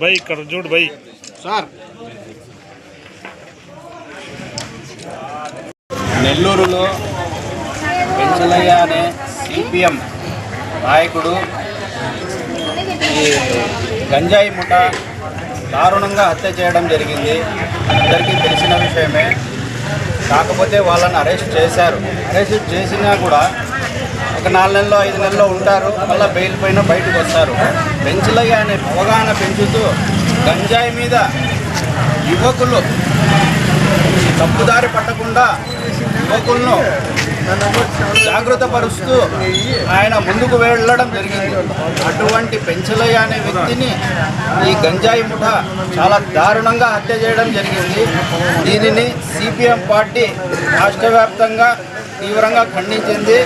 By ఇక్కడ చూడు by. Sir. నెల్లూరులో పెంచలయ్య అనే సిపిఎం నాయకుడు ఈ గంజాయి ముఠ దారుణంగా హత్య చేయడం జరిగింది. అందరికీ తెలిసిన విషయమే. కాకపోతే వాళ్ళని అరెస్ట్ చేశారు. అరెస్ట్ చేసినా కూడా ఒక నాలుగు నెలలో ఐదు నెలల్లో ఉంటారు. మళ్ళీ బెయిల్ పైన బయటకు వస్తారు. పెంచలయ్య అనే అవగాహన పెంచుతూ గంజాయి మీద యువకులు తప్పుదారి పట్టకుండా యువకులను జాగ్రత్తపరుస్తూ పరుస్తూ ఆయన ముందుకు వెళ్ళడం జరిగింది. అటువంటి పెంచలయ్య అనే వ్యక్తిని ఈ గంజాయి ముఠ చాలా దారుణంగా హత్య చేయడం జరిగింది. దీనిని సిపిఎం పార్టీ రాష్ట్ర వ్యాప్తంగా తీవ్రంగా ఖండించింది.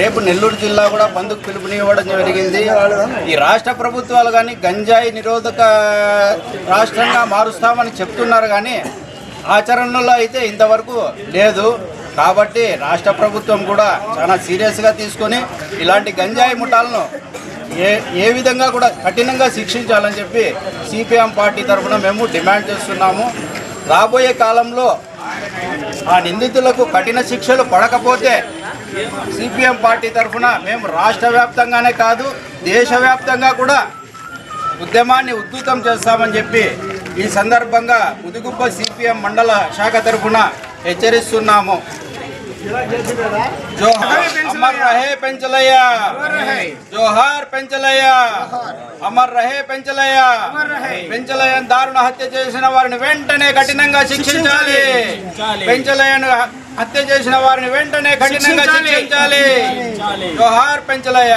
రేపు నెల్లూరు జిల్లా కూడా బంధుకు పిలుపునివ్వడం జరిగింది. ఈ రాష్ట్ర ప్రభుత్వాలు కానీ గంజాయి నిరోధక రాష్ట్రంగా మారుస్తామని చెప్తున్నారు కానీ ఆచరణలో అయితే ఇంతవరకు లేదు. కాబట్టి రాష్ట్ర ప్రభుత్వం కూడా చాలా సీరియస్గా తీసుకొని ఇలాంటి గంజాయి ముఠాలను ఏ ఏ విధంగా కూడా కఠినంగా శిక్షించాలని చెప్పి సిపిఎం పార్టీ తరఫున మేము డిమాండ్ చేస్తున్నాము. రాబోయే కాలంలో ఆ నిందితులకు కఠిన శిక్షలు పడకపోతే సిపిఎం పార్టీ తరఫున మేము రాష్ట్ర వ్యాప్తంగానే కాదు దేశవ్యాప్తంగా కూడా ఉద్యమాన్ని ఉద్ధృతం చేస్తామని చెప్పి ఈ సందర్భంగా ముదుగుబ్బ సిపిఎం మండల శాఖ తరఫున హెచ్చరిస్తున్నాము. జోహార్ అమర్ రహే పెంచలయ్య జోహార్ పెంచలయ్య అమర్ రహే పెంచలయ్య పెంచలయ్య దారుణ హత్య చేసిన వారిని వెంటనే కఠినంగా శిక్షించాలి. పెంచలయ్యను హత్య చేసిన వారిని వెంటనే కఠినంగా శిక్షించాలి. జోహార్ పెంచలయ్య.